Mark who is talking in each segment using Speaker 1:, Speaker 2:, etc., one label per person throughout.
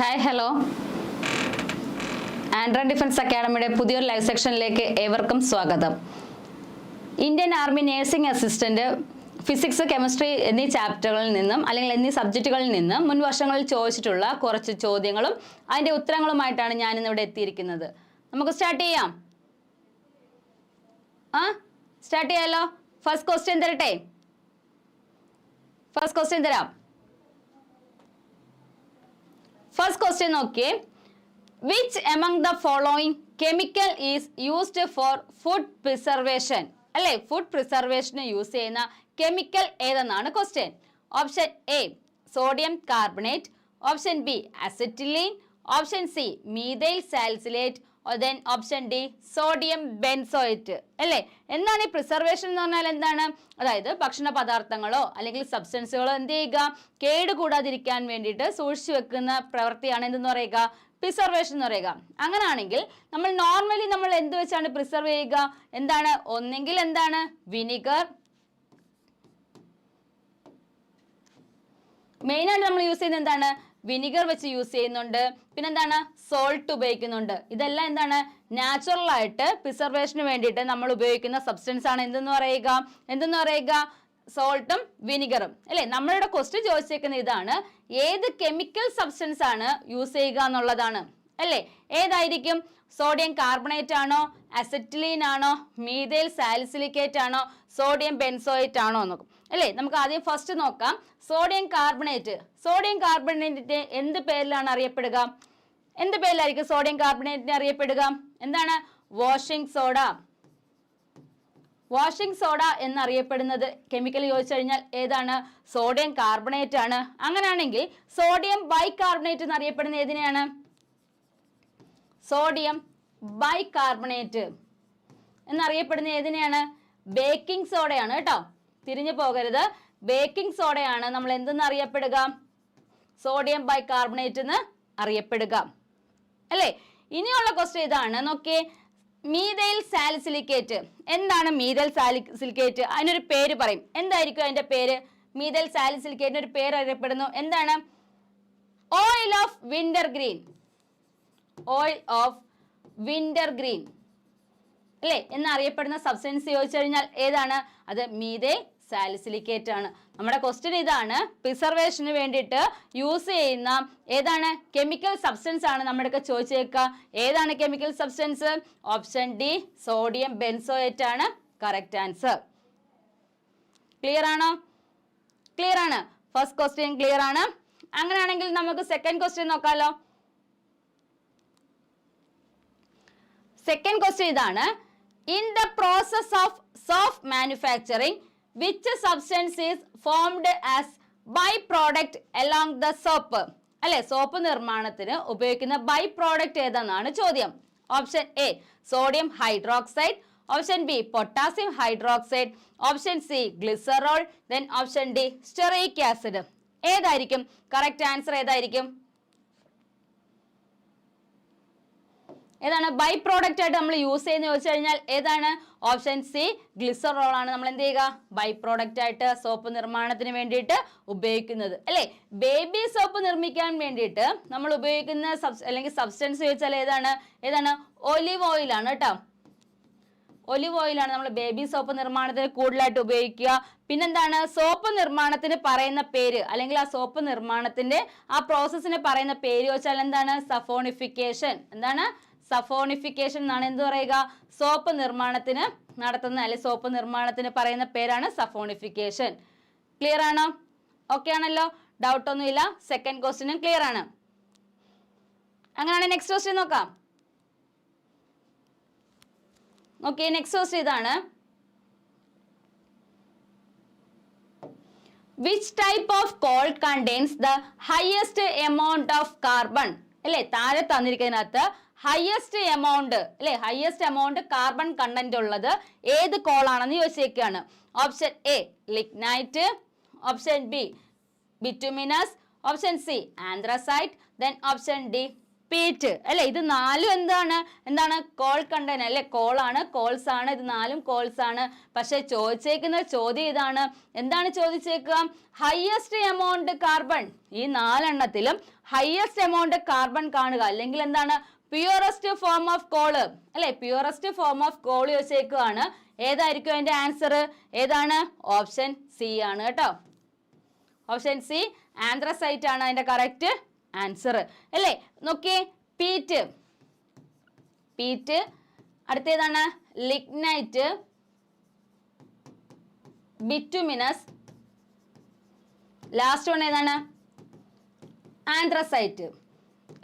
Speaker 1: Hi hello ആൻഡ്ര defence അക്കാഡമിയുടെ പുതിയൊരു live സെക്ഷനിലേക്ക് ഏവർക്കും സ്വാഗതം. Indian army nursing assistant physics chemistry എന്നീ ചാപ്റ്ററുകളിൽ നിന്നും അല്ലെങ്കിൽ എന്നീ സബ്ജക്റ്റുകളിൽ നിന്നും മുൻ വർഷങ്ങളിൽ ചോദിച്ചിട്ടുള്ള കുറച്ച് ചോദ്യങ്ങളും അതിന്റെ ഉത്തരങ്ങളുമായിട്ടാണ് ഞാൻ ഇന്നിവിടെ എത്തിയിരിക്കുന്നത്. നമുക്ക് സ്റ്റാർട്ട് ചെയ്യാം. ആ സ്റ്റാർട്ട് ചെയ്യാമല്ലോ ഫസ്റ്റ് ക്വസ്റ്റ്യൻ തരട്ടെ? ഫസ്റ്റ് ക്വസ്റ്റ്യൻ തരാം. ഫസ്റ്റ് ക്വസ്റ്റ്യൻ നോക്കിയേ. Which among the following chemical is used for food preservation അല്ലെ? ഫുഡ് പ്രിസർവേഷന് യൂസ് ചെയ്യുന്ന chemical ഏതെന്നാണ് question option A sodium carbonate option B acetylene option C methyl salicylate then option D sodium benzoate അല്ലേ? എന്താണ് ഈ preservation എന്ന് പറഞ്ഞാൽ എന്താണ്? അതായത് ഭക്ഷണ പദാർത്ഥങ്ങളോ അല്ലെങ്കിൽ സബ്സ്റ്റൻസുകളോ എന്ത് ചെയ്യുക? കേടുകൂടാതിരിക്കാൻ വേണ്ടിയിട്ട് സൂക്ഷിച്ചു വെക്കുന്ന പ്രവൃത്തിയാണ് എന്തെന്ന് പറയുക? പ്രിസർവേഷൻ എന്ന് പറയുക. അങ്ങനെയാണെങ്കിൽ നമ്മൾ നോർമലി നമ്മൾ എന്ത് വെച്ചാണ് പ്രിസർവ് ചെയ്യുക? എന്താണ്? ഒന്നെങ്കിൽ എന്താണ്? വിനിഗർ മെയിനായിട്ട് നമ്മൾ യൂസ് ചെയ്യുന്നത് എന്താണ്? വിനിഗർ വെച്ച് യൂസ് ചെയ്യുന്നുണ്ട്. പിന്നെന്താണ്? സോൾട്ട് ഉപയോഗിക്കുന്നുണ്ട്. ഇതെല്ലാം എന്താണ്? നാച്ചുറൽ ആയിട്ട് പ്രിസർവേഷന് വേണ്ടിയിട്ട് നമ്മൾ ഉപയോഗിക്കുന്ന സബ്സ്റ്റൻസ് ആണ്. എന്തെന്ന് പറയുക? എന്തെന്ന് പറയുക? സോൾട്ടും വിനിഗറും അല്ലേ? നമ്മളുടെ ക്വസ്റ്റ്യൻ ചോദിച്ചേക്കുന്ന ഇതാണ്. ഏത് കെമിക്കൽ സബ്സ്റ്റൻസ് ആണ് യൂസ് ചെയ്യുക എന്നുള്ളതാണ്. അല്ലേ? ഏതായിരിക്കും? സോഡിയം കാർബണേറ്റ് ആണോ? അസറ്റിലീൻ ആണോ? മീതേൽ സാലിസിലിക്കേറ്റ് ആണോ? സോഡിയം ബെൻസോയേറ്റ് ആണോ നോക്കും അല്ലേ? നമുക്ക് ആദ്യം ഫസ്റ്റ് നോക്കാം. സോഡിയം കാർബണേറ്റ് സോഡിയം കാർബണേറ്റിന്റെ എന്ത് പേരിലാണ് അറിയപ്പെടുക? എന്ത് പേരിലായിരിക്കും സോഡിയം കാർബണേറ്റിനെ അറിയപ്പെടുക? എന്താണ്? വാഷിംഗ് സോഡ വാഷിംഗ് സോഡ എന്നറിയപ്പെടുന്നത് കെമിക്കൽ ചോദിച്ചു കഴിഞ്ഞാൽ ഏതാണ്? സോഡിയം കാർബണേറ്റ് ആണ്. അങ്ങനെയാണെങ്കിൽ സോഡിയം ബൈകാർബണേറ്റ് എന്നറിയപ്പെടുന്ന ഏതിനെയാണ്? സോഡിയം ബൈകാർബണേറ്റ് എന്നറിയപ്പെടുന്ന ഏതിനെയാണ്? ബേക്കിംഗ് സോഡയാണ് കേട്ടോ. തിരിഞ്ഞു പോകരുത്. ബേക്കിംഗ് സോഡയാണ് നമ്മൾ എന്തെന്ന് അറിയപ്പെടുക? സോഡിയം ബൈകാർബണേറ്റ് എന്ന് അറിയപ്പെടുക. അല്ലേ? ഇനിയുള്ള ക്വസ്റ്റ്യൻ ഇതാണ്. നോക്കിയേ. മീതൈൽ സാലിസിലിക്കേറ്റ് എന്താണ് മീതൽ സാലിസിലിക്കേറ്റ് അതിനൊരു പേര് പറയും. എന്തായിരിക്കും അതിന്റെ പേര്? മീതൽ സാലിസിലിക്കേറ്റിന് ഒരു പേര് അറിയപ്പെടുന്നു. എന്താണ്? Oil of wintergreen oil of wintergreen അല്ലേ? എന്നറിയപ്പെടുന്ന സബ്സ്റ്റൻസ് ചോദിച്ചു കഴിഞ്ഞാൽ ഏതാണ്? അത് മീതേ സാലിസിലിക്കേറ്റ് ആണ്. നമ്മുടെ ക്വസ്റ്റ്യൻ ഇതാണ് പ്രിസർവേഷന് വേണ്ടിയിട്ട് യൂസ് ചെയ്യുന്ന ഏതാണ്? കെമിക്കൽ സബ്സ്റ്റൻസ് ആണ് നമ്മുടെ ചോദിച്ചേക്കുക. ഏതാണ് chemical substance option D sodium benzoate ആണ്. കറക്റ്റ് ആൻസർ ക്ലിയർ ആണോ? ക്ലിയർ ആണ്. ഫസ്റ്റ് ക്വസ്റ്റ്യൻ ക്ലിയർ ആണ്. അങ്ങനെയാണെങ്കിൽ നമുക്ക് സെക്കൻഡ് ക്വസ്റ്റ്യൻ നോക്കാലോ. സെക്കൻഡ് ക്വസ്റ്റ്യൻ ഇതാണ്. In the process of soft manufacturing which substance is formed as by product along the soap അല്ലെ soap നിർമ്മാണത്തിന് ഉപയോഗിക്കുന്ന ബൈ പ്രോഡക്റ്റ് ഏതെന്നാണ് ചോദ്യം? Option A sodium hydroxide option B potassium hydroxide option C glycerol then option D stearic acid ഏതായിരിക്കും? Correct answer ഏതായിരിക്കും? ഏതാണ് by product ആയിട്ട് നമ്മൾ യൂസ് ചെയ്യുന്ന ചോദിച്ചു കഴിഞ്ഞാൽ ഏതാണ്? ഓപ്ഷൻ സി ഗ്ലിസറോൾ ആണ്. നമ്മൾ എന്ത് ചെയ്യുക? ബൈ പ്രോഡക്റ്റ് ആയിട്ട് സോപ്പ് നിർമ്മാണത്തിന് വേണ്ടിയിട്ട് ഉപയോഗിക്കുന്നത്. അല്ലേ? ബേബി സോപ്പ് നിർമ്മിക്കാൻ വേണ്ടിയിട്ട് നമ്മൾ ഉപയോഗിക്കുന്ന അല്ലെങ്കിൽ സബ്സ്റ്റൻസ് ചോദിച്ചാൽ ഏതാണ്? ഏതാണ്? ഒലിവ് ഓയിൽ ആണ് കേട്ടോ. ഒലിവ് ഓയിലാണ് നമ്മൾ ബേബി സോപ്പ് നിർമ്മാണത്തിന് കൂടുതലായിട്ട് ഉപയോഗിക്കുക. പിന്നെന്താണ്? സോപ്പ് നിർമ്മാണത്തിന് പറയുന്ന പേര്. അല്ലെങ്കിൽ ആ സോപ്പ് നിർമ്മാണത്തിന്റെ ആ പ്രോസസ്സിന് പറയുന്ന പേര് വെച്ചാൽ എന്താണ്? സഫോണിഫിക്കേഷൻ എന്താണ്? സഫോണിഫിക്കേഷൻ എന്നാണ് എന്ത് പറയുക? സോപ്പ് നിർമ്മാണത്തിന് നടത്തുന്ന അല്ലെങ്കിൽ സോപ്പ് നിർമ്മാണത്തിന് പറയുന്ന പേരാണ് സഫോണിഫിക്കേഷൻ. ക്ലിയർ ആണോ? ഓക്കെ ആണല്ലോ. ഡൗട്ട് ഒന്നുമില്ല. സെക്കൻഡ് ക്വസ്റ്റിനും ക്ലിയർ ആണ്. അങ്ങനെയാണെങ്കിൽ നെക്സ്റ്റ് ക്വസ്റ്റ്യൻ നോക്കാം. ഓക്കെ നെക്സ്റ്റ് ക്വസ്റ്റ്യൻ ഇതാണ്. Which type of coal contains the highest amount of carbon അല്ലേ താഴെ തന്നിരിക്കുന്നതിനകത്ത് ഹയസ്റ്റ് എമൗണ്ട് അല്ലെ? ഹയസ്റ്റ് എമൗണ്ട് കാർബൺ കണ്ടന്റ് ഉള്ളത് ഏത് കോളാണെന്ന് ചോദിച്ചേക്കാണ്. Option A lignite option B bituminous option C anthracite then option D peat അല്ലെ? ഇത് നാലും എന്താണ്? എന്താണ്? കോൾ കണ്ടന്റ് അല്ലെ? കോളാണ് കോൾസ് ആണ് ഇത് നാലും കോൾസ് ആണ്. പക്ഷെ ചോദിച്ചേക്കുന്ന ചോദ്യം ഇതാണ്. എന്താണ് ചോദിച്ചേക്കുക? ഹയസ്റ്റ് എമൗണ്ട് കാർബൺ ഈ നാലെണ്ണത്തിലും ഹയസ്റ്റ് എമൗണ്ട് കാർബൺ കാണുക. അല്ലെങ്കിൽ എന്താണ്? പ്യൂറസ്റ്റ് ഫോം ഓഫ് കോൾ അല്ലെ? പ്യുവറസ്റ്റ് ഫോം ഓഫ് കോൾ ചോദിച്ചേക്കുവാണ് ഏതായിരിക്കും അതിന്റെ ആൻസർ ഏതാണ്? ഓപ്ഷൻ സി ആണ് കേട്ടോ. ഓപ്ഷൻ സി ആന്ത്രസൈറ്റ് ആണ് അതിന്റെ കറക്റ്റ് ആൻസർ അല്ലേ? നോക്കിയേ പീറ്റ് പീറ്റ് അടുത്തേതാണ് ലിഗ്നൈറ്റ് ബിറ്റുമിനസ് ലാസ്റ്റ് വൺ ഏതാണ്? ആന്ത്രസൈറ്റ്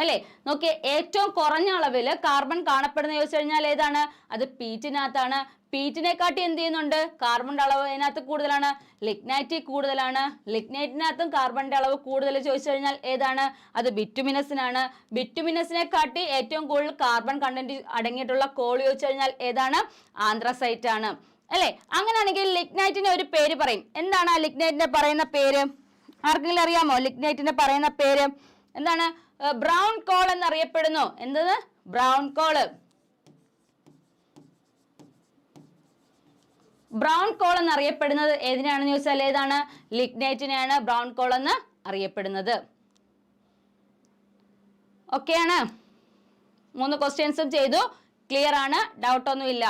Speaker 1: അല്ലേ? നോക്കിയ ഏറ്റവും കുറഞ്ഞ അളവിൽ കാർബൺ കാണപ്പെടുന്ന ചോദിച്ചു കഴിഞ്ഞാൽ ഏതാണ്? അത് പീറ്റിനകത്താണ്. പീറ്റിനെക്കാട്ടി എന്ത് ചെയ്യുന്നുണ്ട്? കാർബണിന്റെ അളവ് അതിനകത്ത് കൂടുതലാണ്. ലിഗ്നൈറ്റി കൂടുതലാണ്. ലിഗ്നൈറ്റിനകത്തും കാർബണിന്റെ അളവ് കൂടുതൽ ചോദിച്ചു കഴിഞ്ഞാൽ ഏതാണ്? അത് ബിറ്റുമിനസിനാണ് ബിറ്റുമിനസിനെ കാട്ടി ഏറ്റവും കൂടുതൽ കാർബൺ കണ്ടന്റ് അടങ്ങിയിട്ടുള്ള കോൾ ചോദിച്ചു കഴിഞ്ഞാൽ ഏതാണ്? ആന്ത്രസൈറ്റ് ആണ് അല്ലേ? അങ്ങനെയാണെങ്കിൽ ലിഗ്നൈറ്റിന് ഒരു പേര് പറയും. എന്താണ് ആ ലിഗ്നൈറ്റിന്റെ പറയുന്ന പേര്? ആർക്കെങ്കിലും അറിയാമോ? ലിഗ്നൈറ്റിന്റെ പറയുന്ന പേര്. എന്താണ്? ബ്രൗൺ കോൾ എന്നറിയപ്പെടുന്നു. എന്തത്? ബ്രൗൺ കോൾ ബ്രൗൺ കോൾ എന്നറിയപ്പെടുന്നത് ഏതിനാണെന്ന് ചോദിച്ചാൽ ഏതാണ്? ലിഗ്നൈറ്റിനെയാണ് ബ്രൗൺ കോൾ എന്ന് അറിയപ്പെടുന്നത്. ഓക്കെയാണ് മൂന്ന് ക്വസ്റ്റ്യൻസും ചെയ്തു. ക്ലിയർ ആണ്. ഡൗട്ടൊന്നുമില്ല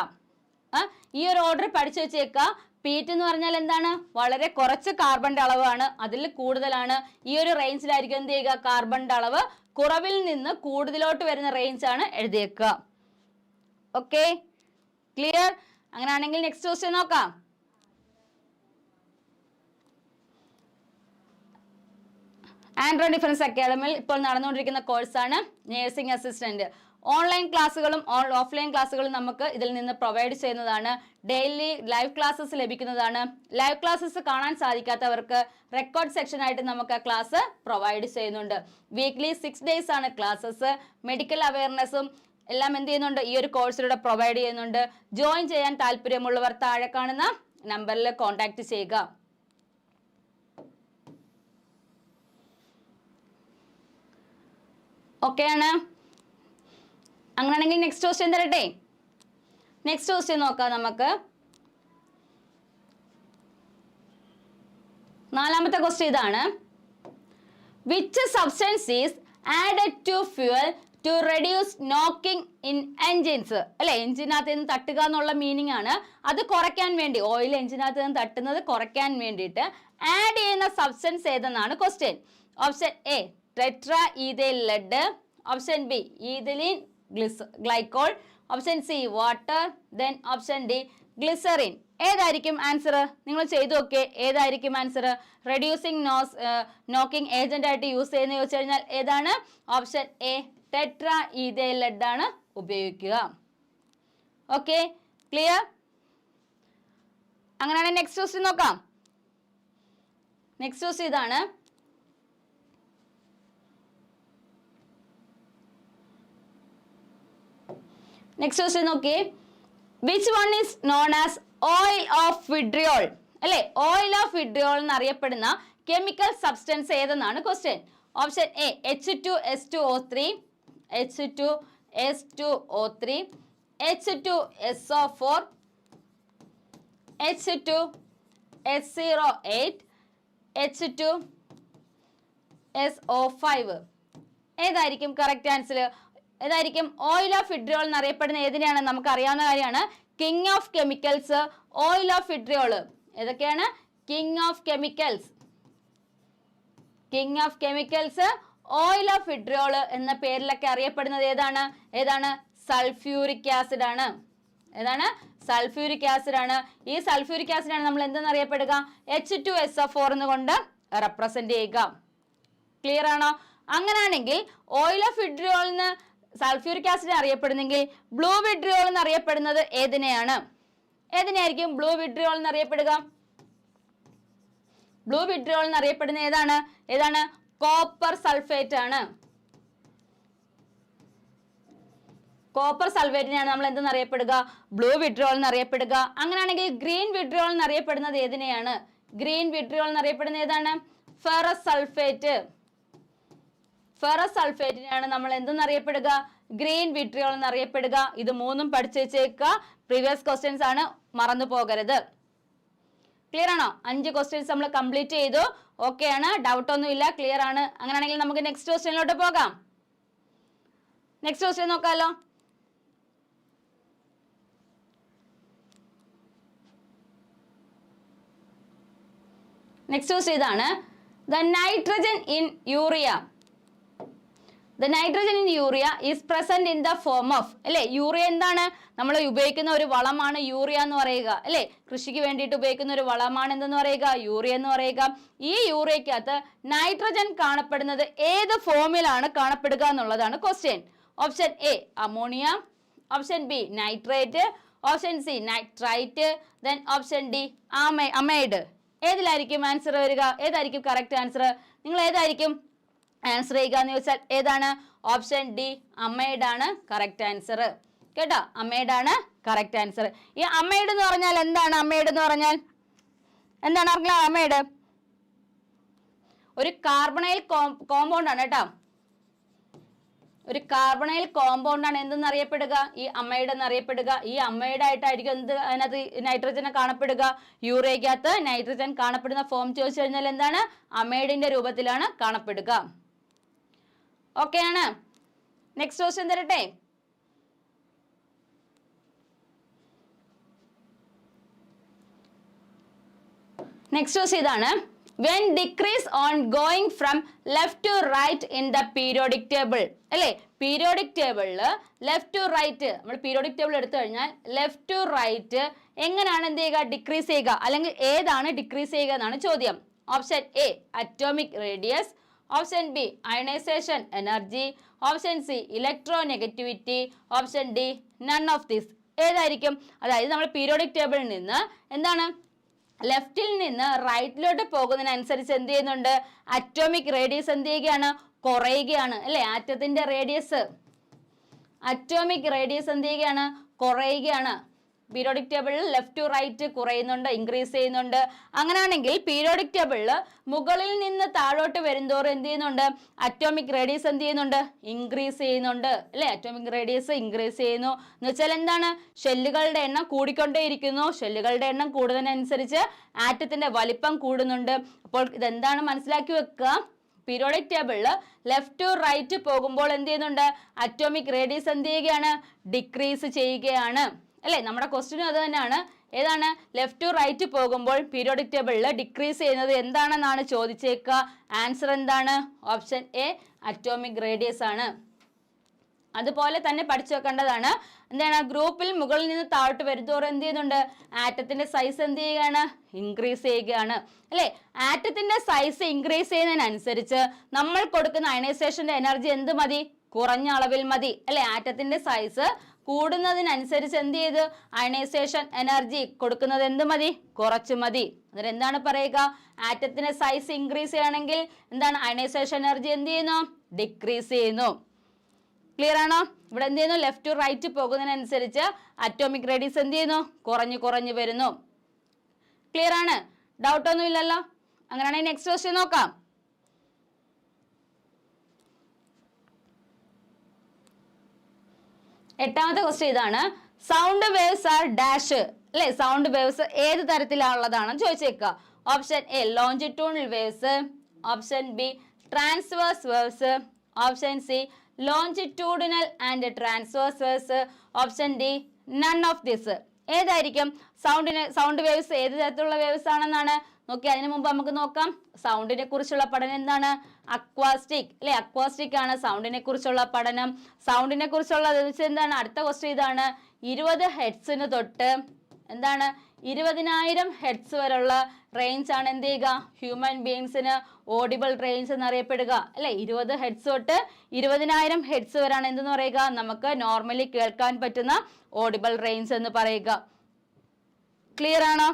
Speaker 1: ഈ ഒരു ഓർഡർ പഠിച്ചു വെച്ചേക്ക. പീറ്റ് എന്ന് പറഞ്ഞാൽ എന്താണ്? വളരെ കുറച്ച് കാർബണിന്റെ അളവാണ്. അതിൽ കൂടുതലാണ്. ഈ ഒരു റേഞ്ചിലായിരിക്കും എന്ത് ചെയ്യുക? കാർബണിന്റെ അളവ്. കുറവിൽ നിന്ന് കൂടുതലോട്ട് വരുന്ന റേഞ്ച് ആണ് എഴുതിയേക്കുക. ഓക്കെ ക്ലിയർ അങ്ങനെയാണെങ്കിൽ നെക്സ്റ്റ് ക്വസ്റ്റ്യൻ നോക്കാം. ആൻഡ്രോ ഡിഫറൻസ് അക്കാദമിയിൽ ഇപ്പോൾ നടന്നുകൊണ്ടിരിക്കുന്ന കോഴ്സാണ് നേഴ്സിംഗ് അസിസ്റ്റന്റ് ഓൺലൈൻ ക്ലാസ്സുകളും ഓഫ്ലൈൻ ക്ലാസ്സുകളും നമുക്ക് ഇതിൽ നിന്ന് പ്രൊവൈഡ് ചെയ്യുന്നതാണ്. ഡെയിലി ലൈവ് ക്ലാസ്സസ് ലഭിക്കുന്നതാണ്. ലൈവ് ക്ലാസ്സസ് കാണാൻ സാധിക്കാത്തവർക്ക് റെക്കോർഡ് സെക്ഷൻ ആയിട്ട് നമുക്ക് ക്ലാസ് പ്രൊവൈഡ് ചെയ്യുന്നുണ്ട്. വീക്ക്ലി സിക്സ് ഡേയ്സ് ആണ് ക്ലാസ്സസ് മെഡിക്കൽ അവയർനെസ്സും എല്ലാം എന്ത് ചെയ്യുന്നുണ്ട്? ഈ ഒരു കോഴ്സിലൂടെ പ്രൊവൈഡ് ചെയ്യുന്നുണ്ട്. ജോയിൻ ചെയ്യാൻ താല്പര്യമുള്ളവർ താഴെ കാണുന്ന നമ്പറിൽ കോൺടാക്ട് ചെയ്യുക. ഓക്കെ ആണ്. അങ്ങനെയാണെങ്കിൽ നെക്സ്റ്റ് ക്വസ്റ്റ്യൻ തരട്ടെ. നെക്സ്റ്റ് ക്വസ്റ്റ്യൻ നോക്കാം നമുക്ക്. നാലാമത്തെ ക്വസ്റ്റ്യൻ ഇതാണ്. Which substance is added to fuel to reduce knocking in engines അല്ലെ എഞ്ചിനകത്ത് നിന്ന് തട്ടുക എന്നുള്ള മീനിങ് ആണ്. അത് കുറയ്ക്കാൻ വേണ്ടി ഓയിൽ എഞ്ചിനകത്ത് നിന്ന് തട്ടുന്നത് കുറയ്ക്കാൻ വേണ്ടിയിട്ട് ആഡ് ചെയ്യുന്ന substance ഏതെന്നാണ് question option A tetraethyl lead option B ethylene ഗ്ലിസ് glycol option C water then option D glycerin ഏതായിരിക്കും ആൻസർ നിങ്ങൾ ചെയ്തു നോക്കിയേ ഏതായിരിക്കും ആൻസർ റെഡ്യൂസിങ് നോസ് നോക്കിംഗ് ഏജന്റ് ആയിട്ട് യൂസ് ചെയ്യുന്ന ചോദിച്ചു കഴിഞ്ഞാൽ ഏതാണ്? Option A tetraethyl lead ആണ് ഉപയോഗിക്കുക. ഓക്കെ ക്ലിയർ അങ്ങനെയാണെങ്കിൽ നെക്സ്റ്റ് ക്വസ്റ്റ്യൻ നോക്കാം. നെക്സ്റ്റ് ക്വസ്റ്റ്യൻ ഇതാണ് നെക്സ്റ്റ് ക്വസ്റ്റ്യൻ നോക്കിയേ. Which one is known as oil of vitriol അല്ലെ? ഓയിൽ ഓഫ് വിഡ്രിയോൾ എന്നറിയപ്പെടുന്ന chemical substance ഏതെന്നാണ് question option A H two S two O three H two S two O three H two S O four H two S zero eight H two S O five ഏതായിരിക്കും correct answer ഏതായിരിക്കും? Oil of vitriol എന്നറിയപ്പെടുന്ന ഏതിനെയാണ്? നമുക്ക് അറിയാവുന്ന കാര്യമാണ്. King of chemicals oil of vitriol ഏതൊക്കെയാണ്? King of chemicals king of chemicals oil of vitriol എന്ന പേരിലൊക്കെ അറിയപ്പെടുന്നത് ഏതാണ്? ഏതാണ്? സൾഫ്യൂരിക് ആസിഡ് ആണ്. ഏതാണ്? സൾഫ്യൂരിക് ആസിഡ് ആണ്. ഈ സൾഫ്യൂരിക് ആസിഡ് ആണ് നമ്മൾ എന്തെന്ന് അറിയപ്പെടുക? H two S F four എന്നുകൊണ്ട് റെപ്രസെന്റ് ചെയ്യുക. ക്ലിയർ ആണോ? അങ്ങനെയാണെങ്കിൽ ഓയിൽ ഓഫ് വിഡ്രിയോളിന് സൾഫ്യൂരിക് ആസിഡ് അറിയപ്പെടുന്നെങ്കിൽ ബ്ലൂ വിഡ്രിയോൾ എന്ന് അറിയപ്പെടുന്നത് ഏതിനെയാണ്? ഏതിനായിരിക്കും ബ്ലൂ വിഡ്രിയോൾ എന്ന് അറിയപ്പെടുക ബ്ലൂ വിഡ്രിയോൾ എന്ന് അറിയപ്പെടുന്ന ഏതാണ്? ഏതാണ്? കോപ്പർ സൾഫേറ്റ് ആണ്. കോപ്പർ സൾഫേറ്റിനെയാണ് നമ്മൾ എന്തെന്ന് അറിയപ്പെടുക ബ്ലൂ വിഡ്രിയോൾ എന്ന് അറിയപ്പെടുക അങ്ങനെയാണെങ്കിൽ ഗ്രീൻ വിഡ്രിയോൾ എന്ന് അറിയപ്പെടുന്നത് ഏതിനെയാണ്? ഗ്രീൻ വിഡ്രിയോൾ എന്ന് അറിയപ്പെടുന്നത് ഏതാണ്? Ferrous sulphate. ഫെറസ് സൾഫേറ്റിനെയാണ് നമ്മൾ എന്തെന്നറിയപ്പെടുക? Green vitriol എന്നറിയപ്പെടുക. ഇത് മൂന്നും പഠിച്ചു വെച്ചേക്കുക പ്രീവിയസ് ക്വസ്റ്റ്യൻസ് ആണ് മറന്നു പോകരുത്. ക്ലിയർ ആണോ? അഞ്ച് ക്വസ്റ്റ്യൻസ് നമ്മൾ കംപ്ലീറ്റ് ചെയ്തു. ഓക്കെ ആണ്. ഡൗട്ട് ഒന്നും ഇല്ല. ക്ലിയർ ആണ്. അങ്ങനെയാണെങ്കിൽ നമുക്ക് നെക്സ്റ്റ് ക്വസ്റ്റ്യനിലോട്ട് പോകാം. നെക്സ്റ്റ് ക്വസ്റ്റ്യൻ നോക്കാമല്ലോ നെക്സ്റ്റ് ക്വസ്റ്റ്യൻ ഇതാണ്. The nitrogen in urea the nitrogen in urea is present in the form of അല്ലെ? യൂറിയ എന്താണ്? നമ്മൾ ഉപയോഗിക്കുന്ന ഒരു വളമാണ് യൂറിയ എന്ന് പറയുക അല്ലെ? കൃഷിക്ക് വേണ്ടിയിട്ട് ഉപയോഗിക്കുന്ന ഒരു വളമാണ് എന്തെന്ന് പറയുക? യൂറിയ എന്ന് പറയുക. ഈ യൂറിയക്കകത്ത് നൈട്രജൻ കാണപ്പെടുന്നത് ഏത് ഫോമിലാണ് കാണപ്പെടുക എന്നുള്ളതാണ് question option A ammonia option B nitrate option C nitrite then option D amide ഏതിലായിരിക്കും answer വരിക? ഏതായിരിക്കും കറക്റ്റ് ആൻസർ നിങ്ങൾ ഏതായിരിക്കും ആൻസർ ചെയ്യുക എന്ന് ചോദിച്ചാൽ ഏതാണ്? ഓപ്ഷൻ ഡി അമ്മയുടെ കറക്റ്റ് ആൻസർ കേട്ടോ? അമ്മയുടെ കറക്റ്റ് ആൻസർ ഈ അമ്മയുടെ എന്ന് പറഞ്ഞാൽ എന്താണ്? അമ്മയുടെ എന്ന് പറഞ്ഞാൽ എന്താണ് അറിഞ്ഞാൽ അമ്മയുടെ ഒരു കാർബണൈൽ കോമ്പൗണ്ട് ആണ് കേട്ടോ. ഒരു കാർബണൈൽ കോമ്പൗണ്ട് ആണ് എന്തെന്ന് അറിയപ്പെടുക? ഈ അമ്മയുടെ എന്നറിയപ്പെടുക ഈ അമ്മയുടെ ആയിട്ടായിരിക്കും എന്ത് അതിനകത്ത് നൈട്രജനെ കാണപ്പെടുക? യൂറിയക്കകത്ത് നൈട്രജൻ കാണപ്പെടുന്ന ഫോം ചോദിച്ചു കഴിഞ്ഞാൽ എന്താണ്? അമൈഡിന്റെ രൂപത്തിലാണ് കാണപ്പെടുക. ഓക്കെ ആണ് നെക്സ്റ്റ് ക്വസ്റ്റ്യൻ തരട്ടെ? നെക്സ്റ്റ് ക്വസ്റ്റ്യൻ ഇതാണ്. When decrease on going from left to right in the periodic table അല്ലേ? പീരിയോഡിക് ടേബിളിൽ ലെഫ്റ്റ് ടു റൈറ്റ് നമ്മൾ പീരിയോഡിക് ടേബിൾ എടുത്തു കഴിഞ്ഞാൽ ലെഫ്റ്റ് ടു റൈറ്റ് എങ്ങനെയാണ് എന്ത് ചെയ്യുക? ഡിക്രീസ് ചെയ്യുക. അല്ലെങ്കിൽ ഏതാണ് ഡിക്രീസ് ചെയ്യുക എന്നാണ് ചോദ്യം. Option A atomic radius option B ionisation energy option C electronegativity option D none of this. ഏതായിരിക്കും? അതായത് നമ്മൾ പീരിയോഡിക് ടേബിളിൽ നിന്ന് എന്താണ്? ലെഫ്റ്റിൽ നിന്ന് റൈറ്റിലോട്ട് പോകുന്നതിനനുസരിച്ച് എന്ത് ചെയ്യുന്നുണ്ട്? അറ്റോമിക് റേഡിയസ് എന്ത് ചെയ്യുകയാണ്? കുറയുകയാണ്. അല്ലെ? ആറ്റത്തിന്റെ റേഡിയസ്. അറ്റോമിക് റേഡിയസ് എന്ത് ചെയ്യുകയാണ്? കുറയുകയാണ്. പീരിയോഡിക് ടേബിളിൽ ലെഫ്റ്റ് ടു റൈറ്റ് കുറയുന്നുണ്ട് ഇൻക്രീസ് ചെയ്യുന്നുണ്ട്. അങ്ങനെയാണെങ്കിൽ പീരിയോഡിക് ടേബിളിൽ മുകളിൽ നിന്ന് താഴോട്ട് വരുന്തോറും എന്ത് ചെയ്യുന്നുണ്ട്? അറ്റോമിക് റേഡിയസ് എന്ത് ചെയ്യുന്നുണ്ട്? ഇൻക്രീസ് ചെയ്യുന്നുണ്ട്. അല്ലെ? അറ്റോമിക് റേഡിയസ് ഇൻക്രീസ് ചെയ്യുന്നു. എന്ന് വെച്ചാൽ എന്താണ്? ഷെല്ലുകളുടെ എണ്ണം കൂടിക്കൊണ്ടേയിരിക്കുന്നു. ഷെല്ലുകളുടെ എണ്ണം കൂടുന്നതിനനുസരിച്ച് ആറ്റത്തിന്റെ വലിപ്പം കൂടുന്നുണ്ട്. അപ്പോൾ ഇതെന്താണ് മനസ്സിലാക്കി വെക്കുക? പീരിയോഡിക് ടേബിളിൽ ലെഫ്റ്റ് ടു റൈറ്റ് പോകുമ്പോൾ എന്ത് ചെയ്യുന്നുണ്ട്? അറ്റോമിക് റേഡിയസ് എന്ത് ചെയ്യുകയാണ്? ഡിക്രീസ് ചെയ്യുകയാണ്. അല്ലേ? നമ്മുടെ ക്വസ്റ്റിനും അത് തന്നെയാണ്. ഏതാണ്? ലെഫ്റ്റ് ടു റൈറ്റ് പോകുമ്പോൾ പീരിയോഡിക് ടേബിളിൽ ഡിക്രീസ് ചെയ്യുന്നത് എന്താണെന്നാണ് ചോദിച്ചേക്കുക? ആൻസർ എന്താണ്? ഓപ്ഷൻ എ അറ്റോമിക് റേഡിയസ് ആണ്. അതുപോലെ തന്നെ പഠിച്ചു വെക്കേണ്ടതാണ്. എന്താണ്? ഗ്രൂപ്പിൽ മുകളിൽ നിന്ന് താഴോട്ട് വരുന്നതോറും എന്ത് ചെയ്യുന്നുണ്ട്? ആറ്റത്തിന്റെ സൈസ് എന്ത് ചെയ്യുകയാണ്? ഇൻക്രീസ് ചെയ്യുകയാണ്. അല്ലേ? ആറ്റത്തിന്റെ സൈസ് ഇൻക്രീസ് ചെയ്യുന്നതിനനുസരിച്ച് നമ്മൾ കൊടുക്കുന്ന അയണൈസേഷന്റെ എനർജി എന്ത് മതി? കുറഞ്ഞ അളവിൽ മതി. അല്ലെ? ആറ്റത്തിന്റെ സൈസ് കൂടുന്നതിനനുസരിച്ച് എന്ത് ചെയ്ത്? അയണൈസേഷൻ എനർജി കൊടുക്കുന്നത് എന്ത് മതി? കുറച്ച് മതി. അന്നേരം എന്താണ് പറയുക? ആറ്റത്തിന്റെ സൈസ് ഇൻക്രീസ് ചെയ്യണമെങ്കിൽ എന്താണ്? അയണൈസേഷൻ എനർജി എന്ത് ചെയ്യുന്നു? ഡിക്രീസ് ചെയ്യുന്നു. ക്ലിയർ ആണോ? ഇവിടെ എന്ത് ചെയ്യുന്നു? ലെഫ്റ്റ് ടു റൈറ്റ് പോകുന്നതിനനുസരിച്ച് അറ്റോമിക് റേഡിയസ് എന്ത് ചെയ്യുന്നു? കുറഞ്ഞു കുറഞ്ഞു വരുന്നു. ക്ലിയർ ആണ്? ഡൗട്ടൊന്നും ഇല്ലല്ലോ അങ്ങനെയാണെങ്കിൽ നെക്സ്റ്റ് ക്വസ്റ്റ്യൻ നോക്കാം. എട്ടാമത്തെ ക്വസ്റ്റ്യൻ ഇതാണ്. സൗണ്ട് വേവ്സ് ആർ ഡാഷ് അല്ലെ? സൗണ്ട് വേവ്സ് ഏത് തരത്തിലുള്ളതാണെന്ന് ചോദിച്ചേക്കുക. Option A longitudinal waves option B transverse waves option C longitudinal and transverse waves option D none of this ഏതായിരിക്കും? സൗണ്ടിന് സൗണ്ട് വേവ്സ് ഏത് തരത്തിലുള്ള വേവ്സ് ആണെന്നാണ് നോക്കി അതിനു മുമ്പ് നമുക്ക് നോക്കാം. സൗണ്ടിനെ കുറിച്ചുള്ള പഠനം എന്താണ്? അക്വാസ്റ്റിക് അല്ലെ? അക്വാസ്റ്റിക് ആണ് സൗണ്ടിനെ കുറിച്ചുള്ള പഠനം. സൗണ്ടിനെ കുറിച്ചുള്ള എന്താണ്? അടുത്ത ക്വസ്റ്റ്യൻ ഇതാണ്. ഇരുപത് ഹെഡ്സിന് തൊട്ട് എന്താണ്? ഇരുപതിനായിരം ഹെഡ്സ് വരെയുള്ള റേഞ്ച് ആണ് എന്ത് ചെയ്യുക? ഹ്യൂമൻ ബീങ്സിന് ഓഡിബിൾ റേഞ്ച് എന്നറിയപ്പെടുക. അല്ലെ? ഇരുപത് ഹെഡ്സ് തൊട്ട് ഇരുപതിനായിരം ഹെഡ്സ് വരെയാണ് എന്തെന്ന് പറയുക? നമുക്ക് നോർമലി കേൾക്കാൻ പറ്റുന്ന ഓഡിബിൾ റേഞ്ച് എന്ന് പറയുക. ക്ലിയർ ആണോ?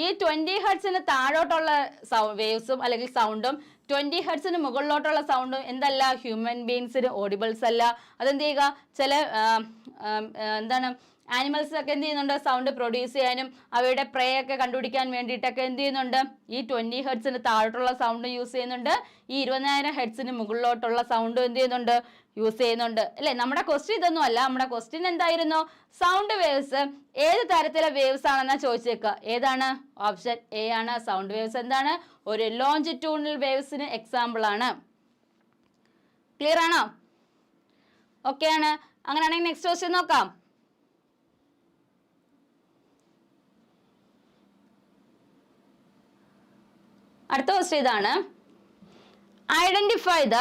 Speaker 1: ഈ ട്വന്റി ഹെഡ്സിന് താഴോട്ടുള്ള വേവ്സും അല്ലെങ്കിൽ സൗണ്ടും ട്വന്റി ഹെഡ്സിന് മുകളിലോട്ടുള്ള സൗണ്ടും എന്തല്ല? ഹ്യൂമൻ ബീങ്സിന് ഓഡിബിൾസ് അല്ല. അതെന്ത് ചെയ്യുക? ചില എന്താണ്? ആനിമൽസ് ഒക്കെ എന്ത് ചെയ്യുന്നുണ്ട്? സൗണ്ട് പ്രൊഡ്യൂസ് ചെയ്യാനും അവയുടെ പ്രേ ഒക്കെ കണ്ടുപിടിക്കാൻ വേണ്ടിയിട്ടൊക്കെ എന്ത് ചെയ്യുന്നുണ്ട്? ഈ ട്വന്റി ഹെഡ്സിന് താഴോട്ടുള്ള സൗണ്ട് യൂസ് ചെയ്യുന്നുണ്ട്. ഈ ഇരുപതിനായിരം ഹെഡ്സിന് മുകളിലോട്ടുള്ള സൗണ്ടും എന്ത് ചെയ്യുന്നുണ്ട്? യൂസ് ചെയ്യുന്നുണ്ട്. അല്ലെ? നമ്മുടെ ക്വസ്റ്റ്യൻ ഇതൊന്നും അല്ല. നമ്മുടെ ക്വസ്റ്റ്യൻ എന്തായിരുന്നു? സൗണ്ട് വേവ്സ് ഏത് തരത്തിലെ വേവ്സ് ആണെന്നാ ചോദിച്ചേക്കുക ഏതാണ്? ഓപ്ഷൻ എ ആണ്. സൗണ്ട് വേവ്സ് എന്താണ്? ഒരു ലോഞ്ചിറ്റ്യൂണൽ വേവ്സിന് എക്സാമ്പിൾ ആണ്. ക്ലിയർ ആണോ? ഓക്കെ ആണ്. അങ്ങനെയാണെങ്കിൽ നെക്സ്റ്റ് ക്വസ്റ്റ്യൻ നോക്കാം. അടുത്ത ക്വസ്റ്റ്യൻ ഇതാണ്. Identify the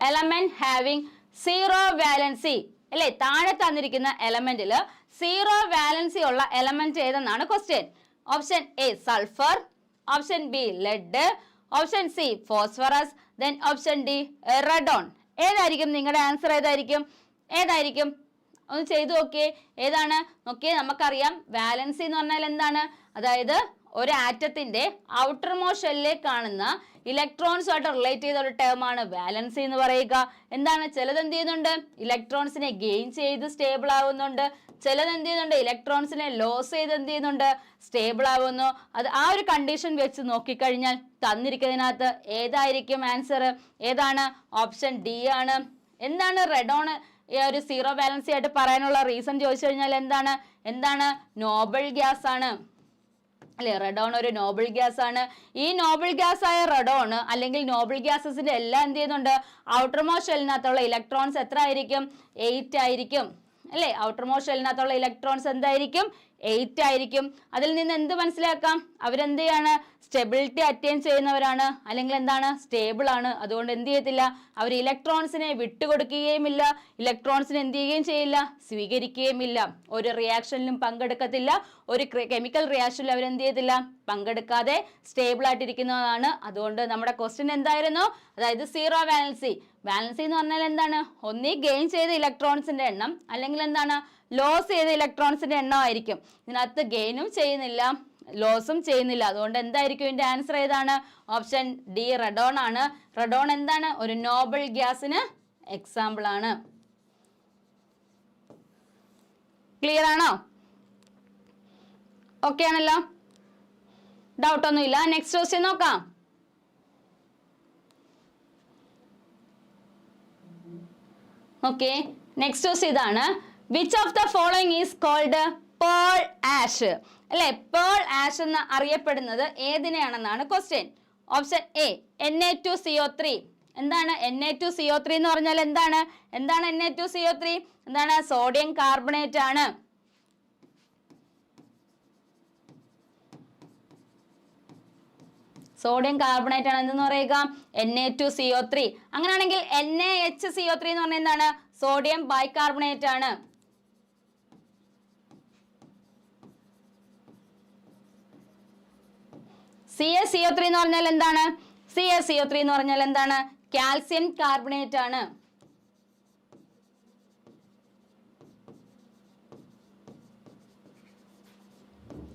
Speaker 1: element having zero valency അല്ലേ? താഴെ തന്നിരിക്കുന്ന എലമെന്റിൽ സീറോ വാലൻസി ഉള്ള element ഏതെന്നാണ് question option A sulphur option B lead option C phosphorus then option D radon ഏതായിരിക്കും? നിങ്ങളുടെ ആൻസർ ഏതായിരിക്കും? ഏതായിരിക്കും? ഒന്ന് ചെയ്തു നോക്കിയേ. ഏതാണ്? നോക്കിയേ. നമുക്കറിയാം. വാലൻസി എന്ന് പറഞ്ഞാൽ എന്താണ്? അതായത് ഒരു ആറ്റത്തിന്റെ ഔട്ടർ മോസ്റ്റ് കാണുന്ന ഇലക്ട്രോൺസുമായിട്ട് റിലേറ്റ് ചെയ്ത ഒരു ടേം ആണ് വാലൻസി എന്ന് പറയുക. എന്താണ്? ചിലത് എന്ത് ചെയ്യുന്നുണ്ട്? ഇലക്ട്രോൺസിനെ ഗെയിൻ ചെയ്ത് സ്റ്റേബിൾ ആവുന്നുണ്ട്. ചിലത് എന്ത് ചെയ്യുന്നുണ്ട്? ഇലക്ട്രോൺസിനെ ലോസ് ചെയ്ത് എന്ത് ചെയ്യുന്നുണ്ട്? സ്റ്റേബിൾ ആവുന്നു. അത് ആ ഒരു കണ്ടീഷൻ വെച്ച് നോക്കിക്കഴിഞ്ഞാൽ തന്നിരിക്കുന്നതിനകത്ത് ഏതായിരിക്കും ആൻസർ ഏതാണ്? ഓപ്ഷൻ ഡി ആണ്. എന്താണ് റെഡോൺ ഈ ഒരു സീറോ ബാലൻസി ആയിട്ട് പറയാനുള്ള റീസൺ ചോദിച്ചു കഴിഞ്ഞാൽ എന്താണ്? എന്താണ്? നോബൽ ഗ്യാസ് ആണ്. അല്ലെ? റെഡോൺ ഒരു നോബിൾ ഗ്യാസ് ആണ്. ഈ നോബിൾ ഗ്യാസ് ആയ റെഡോൺ അല്ലെങ്കിൽ നോബിൾ ഗ്യാസസിന്റെ എല്ലാം എന്ത് ചെയ്യുന്നുണ്ട്? ഔട്ടർമോസ്റ്റ് ഷെല്ലിനകത്തുള്ള ഇലക്ട്രോൺസ് എത്ര ആയിരിക്കും? എയ്റ്റ് ആയിരിക്കും. അല്ലേ? ഔട്ടർ മോസ്റ്റ് ഷെല്ലിനകത്തുള്ള ഇലക്ട്രോൺസ് എന്തായിരിക്കും? എയ്റ്റ് ആയിരിക്കും. അതിൽ നിന്ന് എന്ത് മനസ്സിലാക്കാം? അവരെന്ത് ചെയ്യാണ് സ്റ്റെബിലിറ്റി അറ്റൈൻ ചെയ്യുന്നവരാണ്. അല്ലെങ്കിൽ എന്താണ്? സ്റ്റേബിൾ ആണ്. അതുകൊണ്ട് എന്ത് ചെയ്യത്തില്ല? അവർ ഇലക്ട്രോൺസിനെ വിട്ടുകൊടുക്കുകയുമില്ല. ഇലക്ട്രോൺസിനെ എന്ത് ചെയ്യുകയും ചെയ്യില്ല. സ്വീകരിക്കുകയും ഇല്ല ഒരു റിയാക്ഷനിലും പങ്കെടുക്കത്തില്ല. ഒരു കെമിക്കൽ റിയാക്ഷനിലും അവർ എന്ത് ചെയ്യത്തില്ല? പങ്കെടുക്കാതെ സ്റ്റേബിൾ ആയിട്ടിരിക്കുന്നതാണ്. അതുകൊണ്ട് നമ്മുടെ ക്വസ്റ്റ്യൻ എന്തായിരുന്നു? അതായത് സീറോ വാലൻസി വാലൻസി എന്ന് പറഞ്ഞാൽ എന്താണ്? ഒന്നീ ഗെയിൻ ചെയ്ത ഇലക്ട്രോൺസിന്റെ എണ്ണം അല്ലെങ്കിൽ എന്താണ്? ലോസ് ചെയ്ത ഇലക്ട്രോൺസിന്റെ എണ്ണം ആയിരിക്കും. ഇതിനകത്ത് ഗെയിനും ചെയ്യുന്നില്ല ലോസും ചെയ്യുന്നില്ല. അതുകൊണ്ട് എന്തായിരിക്കും? ഇതിന്റെ ആൻസർ ഏതാണ്? ഓപ്ഷൻ ഡി റെഡോൺ ആണ്. റെഡോൺ എന്താണ്? ഒരു നോബിൾ ഗ്യാസിന് എക്സാമ്പിൾ ആണ്. ക്ലിയർ ആണോ? ഓക്കെ ആണല്ലോ. ഡൗട്ട് ഒന്നുമില്ല. നെക്സ്റ്റ് ക്വസ്റ്റ്യൻ നോക്കാം. ഓക്കെ നെക്സ്റ്റ് ക്വസ്റ്റ് ഇതാണ്. Which of the following is called pearl ash അല്ലെ? പേൾ ആഷ് എന്ന് അറിയപ്പെടുന്നത് ഏതിനെയാണെന്നാണ് question option A N A two CO three എന്താണ് N A two CO three എന്ന് പറഞ്ഞാൽ എന്താണ്? എന്താണ് N A two CO three എന്താണ്? സോഡിയം കാർബണേറ്റ് ആണ്. സോഡിയം കാർബണേറ്റ് ആണ് എന്തെന്ന് പറയുക? N A two C O three അങ്ങനെയാണെങ്കിൽ N A H C O three എന്ന് പറഞ്ഞാൽ എന്താണ്? സോഡിയം ബൈകാർബണേറ്റ് ആണ്. സി എസ് ഒ ത്രീ എന്ന് പറഞ്ഞാൽ എന്താണ്? സി എസ് ഒ ത്രീ എന്ന് പറഞ്ഞാൽ എന്താണ്? കാൽസ്യം കാർബണേറ്റ് ആണ്.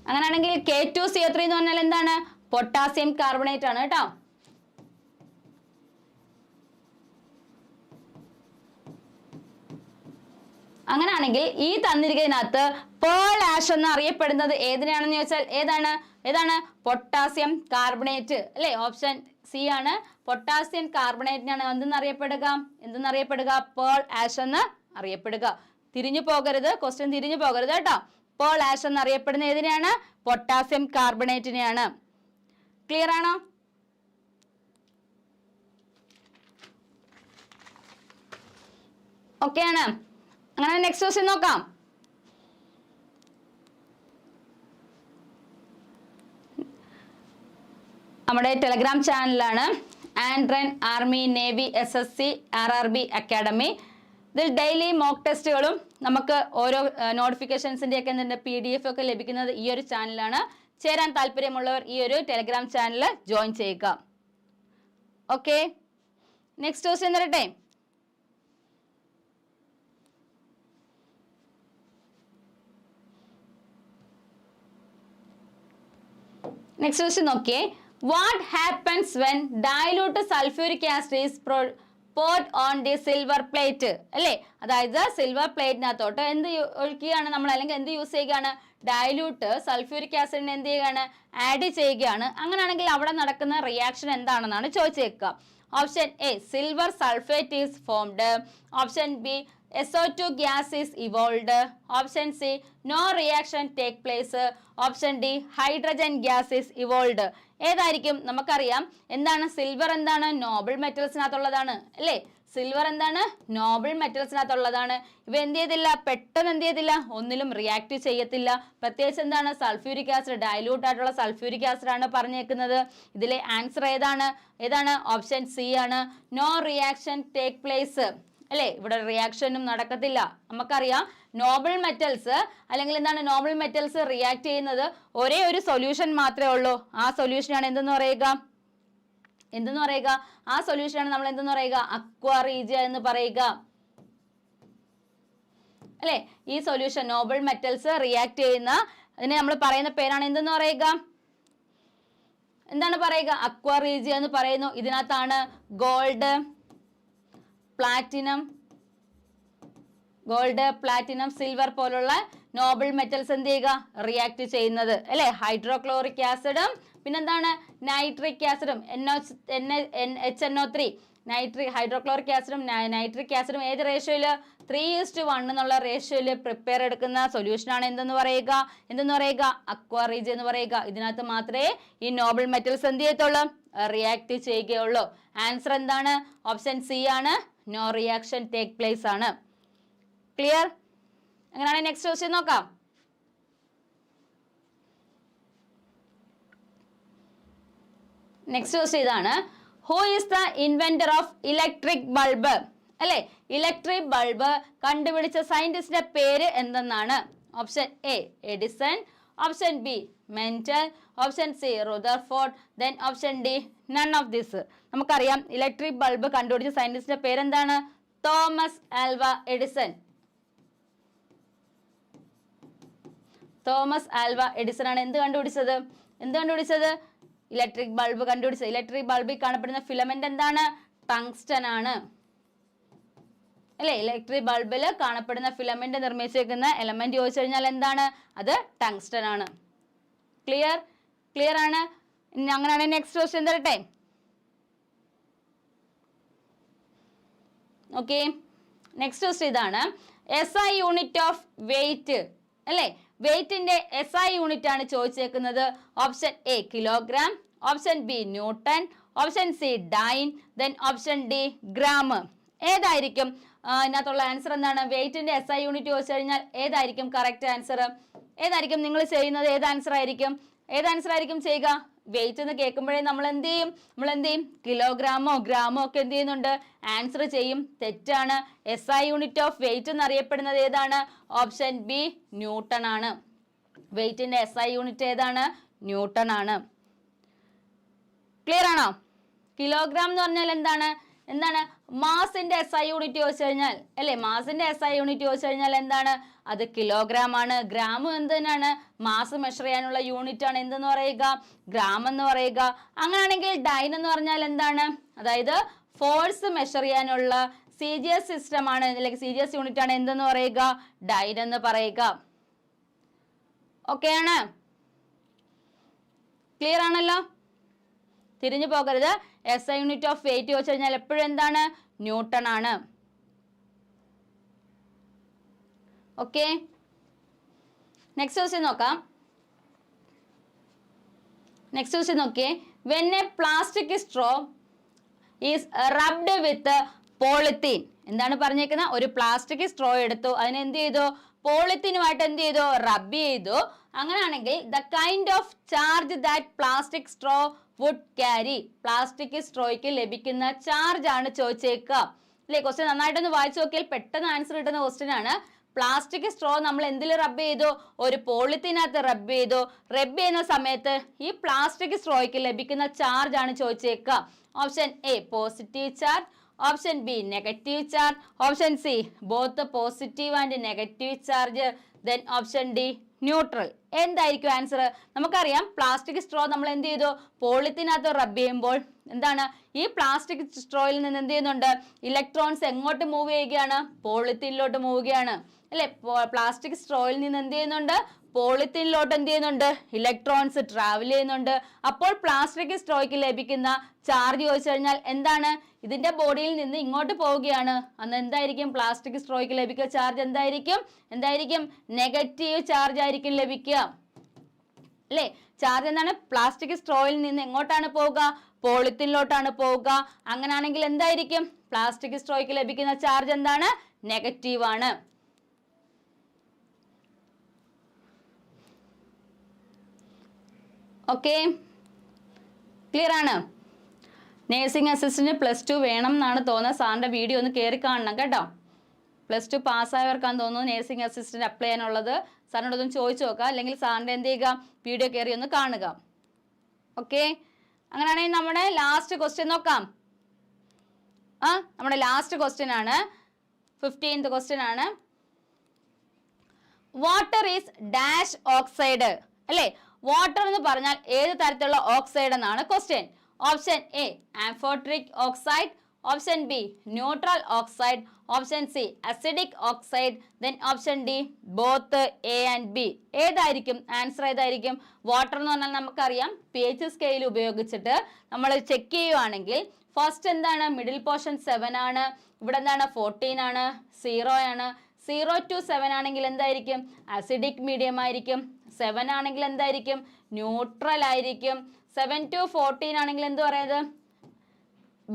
Speaker 1: അങ്ങനെയാണെങ്കിൽ K two C O three എന്ന് പറഞ്ഞാൽ എന്താണ്? പൊട്ടാസ്യം കാർബണേറ്റ് ആണ് കേട്ടോ. അങ്ങനെയാണെങ്കിൽ ഈ തന്നിരിക്കുന്നതിനകത്ത് പേൾ ആഷ് എന്ന് അറിയപ്പെടുന്നത് ഏതിനാണെന്ന് ചോദിച്ചാൽ ഏതാണ്? ഏതാണ്? Potassium carbonate. അല്ലേ? ഓപ്ഷൻ സി ആണ്. പൊട്ടാസ്യം കാർബണേറ്റിനാണ് എന്തെന്ന് അറിയപ്പെടുക എന്തെന്ന് അറിയപ്പെടുക പേൾ ആഷ് എന്ന് അറിയപ്പെടുക. തിരിഞ്ഞു പോകരുത്. ക്വസ്റ്റ്യൻ തിരിഞ്ഞു പോകരുത് കേട്ടോ. പേൾ ആഷ് എന്ന് അറിയപ്പെടുന്ന ഏതിനെയാണ് പൊട്ടാസ്യം കാർബണേറ്റിനെയാണ്. ക്ലിയർ ആണോ? ആണ്. അങ്ങനെ നെക്സ്റ്റ് ക്വസ്റ്റ്യൻ നോക്കാം. നമ്മുടെ ടെലഗ്രാം ചാനലാണ് ആൻഡ്രൻ army navy S S C R R B academy ഇതിൽ ഡെയിലി മോക്ക് ടെസ്റ്റുകളും നമുക്ക് ഓരോ നോട്ടിഫിക്കേഷൻസിന്റെയൊക്കെ എന്തിന്റെ പി ഡി എഫ് ഒക്കെ ലഭിക്കുന്നത് ഈ ഒരു ചാനലാണ് ചേരാൻ താല്പര്യമുള്ളവർ ഈ ഒരു ടെലഗ്രാം ചാനൽ ജോയിൻ ചെയ്യുക. ഓക്കെ നെക്സ്റ്റ് ക്വസ്റ്റ്യൻ തരട്ടെ നെക്സ്റ്റ് ക്വസ്റ്റ്യൻ നോക്കിയേ. What happens when dilute sulphuric acid is put on the silver plate അല്ലേ? അതായത് സിൽവർ പ്ലേറ്റിനകത്തോട്ട് എന്ത് ഒഴിക്കുകയാണ് നമ്മൾ അല്ലെങ്കിൽ എന്ത് യൂസ് ചെയ്യുകയാണ്? ഡയലൂട്ട് സൾഫ്യൂരിക് ആസിഡിനെ എന്ത് ചെയ്യുകയാണ്? ആഡ് ചെയ്യുകയാണ്. അങ്ങനെയാണെങ്കിൽ അവിടെ നടക്കുന്ന റിയാക്ഷൻ എന്താണെന്നാണ് ചോദിച്ചേക്കുക. Option A silver sulphate is formed option B SO two gas is evolved option C no reaction take place option D hydrogen gas is evolved ഏതായിരിക്കും? നമുക്കറിയാം. എന്താണ്? സിൽവർ എന്താണ്? നോബിൾ മെറ്റൽസിനകത്തുള്ളതാണ് അല്ലേ? സിൽവർ എന്താണ്? നോബിൾ മെറ്റൽസിനകത്തുള്ളതാണ് ഇവ എന്ത് ചെയ്തില്ല? പെട്ടെന്ന് എന്ത് ചെയ്തില്ല? ഒന്നിലും റിയാക്ട് ചെയ്യത്തില്ല. പ്രത്യേകിച്ച് എന്താണ്? സൾഫ്യൂരിക് ആസിഡ് ഡയലൂട്ട് ആയിട്ടുള്ള സൾഫ്യൂരിക് ആസിഡ് ആണ് പറഞ്ഞേക്കുന്നത്. ഇതിലെ ആൻസർ ഏതാണ്? ഏതാണ്? ഓപ്ഷൻ സി ആണ്. നോ റിയാക്ഷൻ ടേക്ക് പ്ലേസ് അല്ലേ? ഇവിടെ റിയാക്ഷനും നടക്കത്തില്ല. നമുക്കറിയാം. നോബിൾ മെറ്റൽസ് അല്ലെങ്കിൽ എന്താണ് നോബിൾ മെറ്റൽസ് റിയാക്ട് ചെയ്യുന്നത്? ഒരേ ഒരു സൊല്യൂഷൻ മാത്രമേ ഉള്ളൂ. ആ സൊല്യൂഷനാണ് എന്തെന്ന് പറയുക? എന്തെന്ന് പറയുക? ആ സൊല്യൂഷനാണ് നമ്മൾ എന്തെന്ന് പറയുക? അക്വാറീജിയ എന്ന് പറയുക. അല്ലെ? ഈ സൊല്യൂഷൻ നോബൽ മെറ്റൽസ് റിയാക്ട് ചെയ്യുന്ന അതിനെ നമ്മൾ പറയുന്ന പേരാണ് എന്തെന്ന് പറയുക? എന്താണ് പറയുക? അക്വാറീജിയ എന്ന് പറയുന്നു. ഇതിനകത്താണ് gold platinum gold platinum silver പോലുള്ള നോബിൾ മെറ്റൽസ് എന്ത് ചെയ്യുക? റിയാക്ട് ചെയ്യുന്നത്. അല്ലെ? ഹൈഡ്രോക്ലോറിക് ആസിഡും പിന്നെന്താണ്? നൈട്രിക് ആസിഡും N H N O three nitric hydrochloric ആസിഡും നൈട്രിക് ആസിഡും ഏത് റേഷ്യോയിൽ ത്രീ ഈസ്റ്റ് വൺ എന്നുള്ള റേഷ്യോയിൽ പ്രിപ്പയർ എടുക്കുന്ന സൊല്യൂഷനാണ് എന്തെന്ന് പറയുക? എന്തെന്ന് പറയുക? അക്വാറീജ് എന്ന് പറയുക. ഇതിനകത്ത് മാത്രമേ ഈ നോബിൾ മെറ്റൽസ് എന്ത് ചെയ്യത്തുള്ളൂ? റിയാക്ട് ചെയ്യുകയുള്ളൂ. ആൻസർ എന്താണ്? ഓപ്ഷൻ സി ആണ്. നോ റിയാക്ഷൻ ടേക്ക് പ്ലേസ് ആണ്. ക്ലിയർ അങ്ങനെയാണെങ്കിൽ നെക്സ്റ്റ് ക്വസ്റ്റ്യൻ നോക്കാം. നെക്സ്റ്റ് ക്വസ്റ്റ്യൻ ഇതാണ്. Who is the inventor of electric bulb അല്ലെ? ഇലക്ട്രിക് ബൾബ് കണ്ടുപിടിച്ച സയന്റിസ്റ്റിന്റെ പേര് എന്തെന്നാണ്? Option A Edison option B Mendel option C Rutherford then option D none of this നമുക്കറിയാം electric bulb കണ്ടുപിടിച്ച സയന്റിസ്റ്റിന്റെ പേരെന്താണ്? Thomas Alva Edison Thomas Alva Edison ആണ് എന്ത് കണ്ടുപിടിച്ചത്? എന്ത് കണ്ടുപിടിച്ചത്? ഇലക്ട്രിക് ബൾബ് കണ്ടുപിടിച്ചത്. ഇലക്ട്രിക് ബൾബിൽ കാണപ്പെടുന്ന ഫിലമെന്റ് എന്താണ്? ടങ്സ്റ്റൺ ആണ്. അല്ലെ? ഇലക്ട്രിക് ബൾബിൽ കാണപ്പെടുന്ന ഫിലമെന്റ് നിർമ്മിച്ചേക്കുന്ന എലമെന്റ് ചോദിച്ചു കഴിഞ്ഞാൽ എന്താണ്? അത് ടങ്സ്റ്റൺ ആണ്. ക്ലിയർ? ക്ലിയർ ആണ്. അങ്ങനെയാണ് നെക്സ്റ്റ് ക്വസ്റ്റ്യൻ തരട്ടെ? ഓക്കെ നെക്സ്റ്റ് ക്വസ്റ്റ്യൻ ഇതാണ്. S I unit of weight അല്ലേ? വെയിറ്റിന്റെ എസ് ഐ യൂണിറ്റ് ആണ് ചോദിച്ചേക്കുന്നത്. Option A kilogram option B newton option C dyne then option D gram ഏതായിരിക്കും? ഇതിനകത്തുള്ള ആൻസർ എന്താണ്? വെയിറ്റിന്റെ എസ് ഐ യൂണിറ്റ് ചോദിച്ചു കഴിഞ്ഞാൽ ഏതായിരിക്കും കറക്റ്റ് ആൻസർ ഏതായിരിക്കും നിങ്ങൾ ചെയ്യുന്നത്? ഏത് ആൻസർ ആയിരിക്കും? ഏത് ആൻസർ ആയിരിക്കും ചെയ്യുക? വെയിറ്റ് എന്ന് കേൾക്കുമ്പോഴേ നമ്മൾ എന്ത് ചെയ്യും നമ്മൾ എന്ത് ചെയ്യും കിലോഗ്രാമോ ഗ്രാമോ ഒക്കെ എന്ത് ചെയ്യുന്നുണ്ട്? ആൻസർ ചെയ്യും. തെറ്റാണ്. S I unit of weight എന്നറിയപ്പെടുന്നത് ഏതാണ്? ഓപ്ഷൻ ബി ന്യൂട്ടൺ ആണ്. വെയിറ്റിന്റെ എസ് ഐ യൂണിറ്റ് ഏതാണ്? ന്യൂട്ടൺ ആണ്. ക്ലിയർ ആണോ? കിലോഗ്രാം എന്ന് പറഞ്ഞാൽ എന്താണ്? എന്താണ്? മാസിന്റെ എസ് ഐ യൂണിറ്റ് ചോദിച്ചു കഴിഞ്ഞാൽ അല്ലെ? മാസിന്റെ എസ് ഐ യൂണിറ്റ് ചോദിച്ചു കഴിഞ്ഞാൽ എന്താണ്? അത് കിലോഗ്രാം ആണ് ഗ്രാം എന്ത് തന്നെയാണ് മാസ് മെഷർ ചെയ്യാനുള്ള യൂണിറ്റ് ആണ് എന്തെന്ന് പറയുക? ഗ്രാം എന്ന് പറയുക. അങ്ങനെയാണെങ്കിൽ ഡൈൻ എന്ന് പറഞ്ഞാൽ എന്താണ്? അതായത് ഫോഴ്സ് മെഷർ ചെയ്യാനുള്ള സി ജി എസ് സിസ്റ്റം ആണ് അല്ലെങ്കിൽ സി ജി എസ് യൂണിറ്റ് ആണ് എന്തെന്ന് പറയുക? ഡൈൻ എന്ന് പറയുക. ഓക്കെ ആണ്? ക്ലിയർ ആണല്ലോ? തിരിഞ്ഞു പോകരുത്. S I unit of weight ചോദിച്ചു കഴിഞ്ഞാൽ എപ്പോഴും എന്താണ്? ന്യൂട്ടൺ ആണ്. ഓക്കെ നെക്സ്റ്റ് ക്വസ്റ്റ്യൻ നോക്കാം. നെക്സ്റ്റ് ക്വസ്റ്റ്യൻ നോക്കിയേ. When a plastic straw is rubbed with polythene എന്താണ് പറഞ്ഞേക്കുന്നത് ഒരു പ്ലാസ്റ്റിക് സ്ട്രോ എടുത്തു. അതിന് എന്ത് ചെയ്തു? പോളിത്തീനുമായിട്ട് എന്ത് ചെയ്തു? റബ്ബ് ചെയ്തു. അങ്ങനെയാണെങ്കിൽ the kind of charge that plastic straw would carry plastic സ്ട്രോയ്ക്ക് ലഭിക്കുന്ന ചാർജ് ആണ് ചോദിച്ചേക്കുക. അല്ലേ ക്വസ്റ്റ്യൻ നന്നായിട്ടൊന്ന് വായിച്ചു നോക്കിയാൽ പെട്ടെന്ന് ആൻസർ കിട്ടുന്ന ക്വസ്റ്റ്യൻ ആണ്. പ്ലാസ്റ്റിക് സ്ട്രോ നമ്മൾ എന്തിൽ റബ്ബ് ചെയ്തു? ഒരു പോളിത്തീനകത്ത് റബ്ബ് ചെയ്തു. റബ്ബ് ചെയ്യുന്ന സമയത്ത് ഈ പ്ലാസ്റ്റിക് സ്ട്രോയ്ക്ക് ലഭിക്കുന്ന ചാർജ് ആണ് ചോദിച്ചേക്കുക. Option A positive charge option B negative charge option C both positive and negative charge then option D neutral എന്തായിരിക്കും ആൻസർ നമുക്കറിയാം പ്ലാസ്റ്റിക് സ്ട്രോ നമ്മൾ എന്ത് ചെയ്തു? പോളിത്തീനകത്ത് റബ്ബ് ചെയ്യുമ്പോൾ എന്താണ്? ഈ പ്ലാസ്റ്റിക് സ്ട്രോയിൽ നിന്ന് എന്ത് ചെയ്യുന്നുണ്ട്? ഇലക്ട്രോൺസ് എങ്ങോട്ട് മൂവ് ചെയ്യുകയാണ്? പോളിത്തീനിലോട്ട് മൂവുകയാണ് അല്ലെ? പ്ലാസ്റ്റിക് സ്ട്രോയിൽ നിന്ന് എന്ത് ചെയ്യുന്നുണ്ട്? പോളിത്തീനിലോട്ട് എന്ത് ചെയ്യുന്നുണ്ട്? ഇലക്ട്രോൺസ് ട്രാവൽ ചെയ്യുന്നുണ്ട്. അപ്പോൾ പ്ലാസ്റ്റിക് സ്ട്രോയ്ക്ക് ലഭിക്കുന്ന ചാർജ് ചോദിച്ചു കഴിഞ്ഞാൽ എന്താണ്? ഇതിന്റെ ബോഡിയിൽ നിന്ന് ഇങ്ങോട്ട് പോവുകയാണ്. അന്ന് എന്തായിരിക്കും? പ്ലാസ്റ്റിക് സ്ട്രോയ്ക്ക് ലഭിക്കുക ചാർജ് എന്തായിരിക്കും? എന്തായിരിക്കും? നെഗറ്റീവ് ചാർജ് ആയിരിക്കും ലഭിക്കുക. അല്ലേ? ചാർജ് എന്താണ്? പ്ലാസ്റ്റിക് സ്ട്രോയിൽ നിന്ന് എങ്ങോട്ടാണ് പോവുക? പോളിത്തീനിലോട്ടാണ് പോവുക. അങ്ങനെയാണെങ്കിൽ എന്തായിരിക്കും? പ്ലാസ്റ്റിക് സ്ട്രോയ്ക്ക് ലഭിക്കുന്ന ചാർജ് എന്താണ്? നെഗറ്റീവ് ആണ്. ഓക്കെ ക്ലിയർ ആണ്? നേഴ്സിംഗ് അസിസ്റ്റന്റ് പ്ലസ് ടു വേണം എന്നാണ് തോന്നുന്നത്. സാറിന്റെ വീഡിയോ ഒന്ന് കയറി കാണണം കേട്ടോ. പ്ലസ് ടു പാസ്സായവർക്കാന്ന് തോന്നുന്നു നേഴ്സിംഗ് അസിസ്റ്റന്റ് അപ്ലൈ ചെയ്യാനുള്ളത്. സാറിനോടൊന്ന് ചോദിച്ചു നോക്കുക അല്ലെങ്കിൽ സാറിന്റെ എന്ത് ചെയ്യുക? വീഡിയോ കയറി ഒന്ന് കാണുക. ഓക്കെ അങ്ങനെയാണെങ്കിൽ നമ്മുടെ ലാസ്റ്റ് ക്വസ്റ്റ്യൻ നോക്കാം. ആ നമ്മുടെ ലാസ്റ്റ് ക്വസ്റ്റ്യൻ ആണ്. ഫിഫ്റ്റീൻത് ക്വസ്റ്റ്യൻ ആണ്. വാട്ടർ ഈസ് ഡാഷ് ഓക്സൈഡ് അല്ലേ? വാട്ടർ എന്ന് പറഞ്ഞാൽ ഏത് തരത്തിലുള്ള ഓക്സൈഡ് എന്നാണ് question option A amphoteric oxide option B neutral oxide option C acidic oxide then option D both A and B ഏതായിരിക്കും? ആൻസർ ഏതായിരിക്കും? വാട്ടർ എന്ന് പറഞ്ഞാൽ നമുക്കറിയാം. പി എച്ച് സ്കെയിൽ ഉപയോഗിച്ചിട്ട് നമ്മൾ ചെക്ക് ചെയ്യുവാണെങ്കിൽ ഫസ്റ്റ് എന്താണ്? മിഡിൽ പോർഷൻ സെവൻ ആണ്. ഇവിടെ എന്താണ്? ഫോർട്ടീൻ ആണ്. സീറോ ആണ്. സീറോ ടു സെവൻ ആണെങ്കിൽ എന്തായിരിക്കും? അസിഡിക് മീഡിയം ആയിരിക്കും. സെവൻ ആണെങ്കിൽ എന്തായിരിക്കും? ന്യൂട്രൽ ആയിരിക്കും. സെവൻ ടു ഫോർട്ടീൻ ആണെങ്കിൽ എന്ത് പറയുന്നത്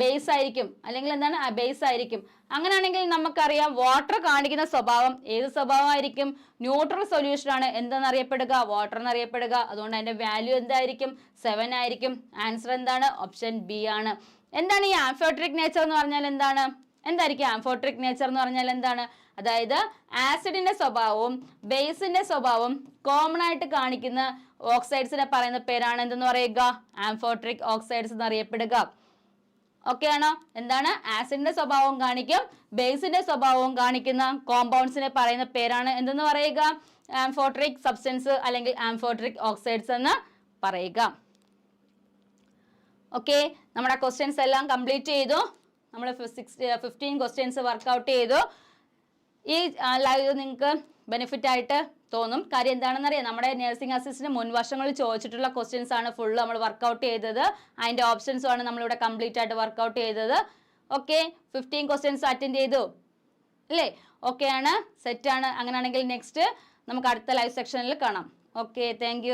Speaker 1: ബേസ് ആയിരിക്കും. അല്ലെങ്കിൽ എന്താണ്? ബേസ് ആയിരിക്കും. അങ്ങനെയാണെങ്കിൽ നമുക്കറിയാം വാട്ടർ കാണിക്കുന്ന സ്വഭാവം ഏത് സ്വഭാവമായിരിക്കും? ന്യൂട്രൽ സൊല്യൂഷൻ ആണ്. എന്തെന്നറിയപ്പെടുക വാട്ടർ എന്നറിയപ്പെടുക അതുകൊണ്ട് അതിന്റെ വാല്യൂ എന്തായിരിക്കും? സെവൻ ആയിരിക്കും. ആൻസർ എന്താണ്? ഓപ്ഷൻ ബി ആണ്. എന്താണ് ഈ ആംഫോട്രിക് നേച്ചർ എന്ന് പറഞ്ഞാൽ എന്താണ്? എന്തായിരിക്കും ആംഫോട്രിക് നേച്ചർ എന്ന് പറഞ്ഞാൽ എന്താണ്? അതായത് ആസിഡിന്റെ സ്വഭാവവും ബേസിന്റെ സ്വഭാവവും കോമൺ ആയിട്ട് കാണിക്കുന്ന ഓക്സൈഡ്സിനെ പറയുന്ന പേരാണ് എന്തെന്ന് പറയുക? ആംഫോട്രിക് ഓക്സൈഡ്സ് എന്ന് അറിയപ്പെടുക ഓക്കെ ആണോ? എന്താണ്? ആസിഡിന്റെ സ്വഭാവവും കാണിക്കും ബേസിന്റെ സ്വഭാവവും കാണിക്കുന്ന കോമ്പൗണ്ട്സിനെ പറയുന്ന പേരാണ് എന്തെന്ന് പറയുക? ആംഫോട്രിക് സബ്സ്റ്റൻസ് അല്ലെങ്കിൽ ആംഫോട്രിക് ഓക്സൈഡ്സ് എന്ന് പറയുക. ഓക്കെ നമ്മുടെ ക്വസ്റ്റ്യൻസ് എല്ലാം കംപ്ലീറ്റ് ചെയ്തു. നമ്മൾ സിക്സ് ഫിഫ്റ്റീൻ ക്വസ്റ്റ്യൻസ് വർക്കൗട്ട് ചെയ്തു. ഈ ലൈവ് നിങ്ങൾക്ക് ബെനിഫിറ്റ് ആയിട്ട് തോന്നും. കാര്യം എന്താണെന്ന് അറിയാം നമ്മുടെ നഴ്സിംഗ് അസിസ്റ്റന്റ് മുൻവർഷങ്ങളിൽ ചോദിച്ചിട്ടുള്ള ക്വസ്റ്റ്യൻസ് ആണ് ഫുൾ നമ്മൾ വർക്കൗട്ട് ചെയ്തത്. അതിന്റെ ഓപ്ഷൻസും ആണ് നമ്മളിവിടെ കംപ്ലീറ്റ് ആയിട്ട് വർക്ക്ഔട്ട് ചെയ്തത്. ഓക്കെ ഫിഫ്റ്റീൻ ക്വസ്റ്റ്യൻസ് അറ്റൻഡ് ചെയ്തു. അല്ലേ? ഓക്കെ ആണ്. സെറ്റ് ആണ്. അങ്ങനെയാണെങ്കിൽ നെക്സ്റ്റ് നമുക്ക് അടുത്ത ലൈവ് സെക്ഷനിൽ കാണാം. Okay thank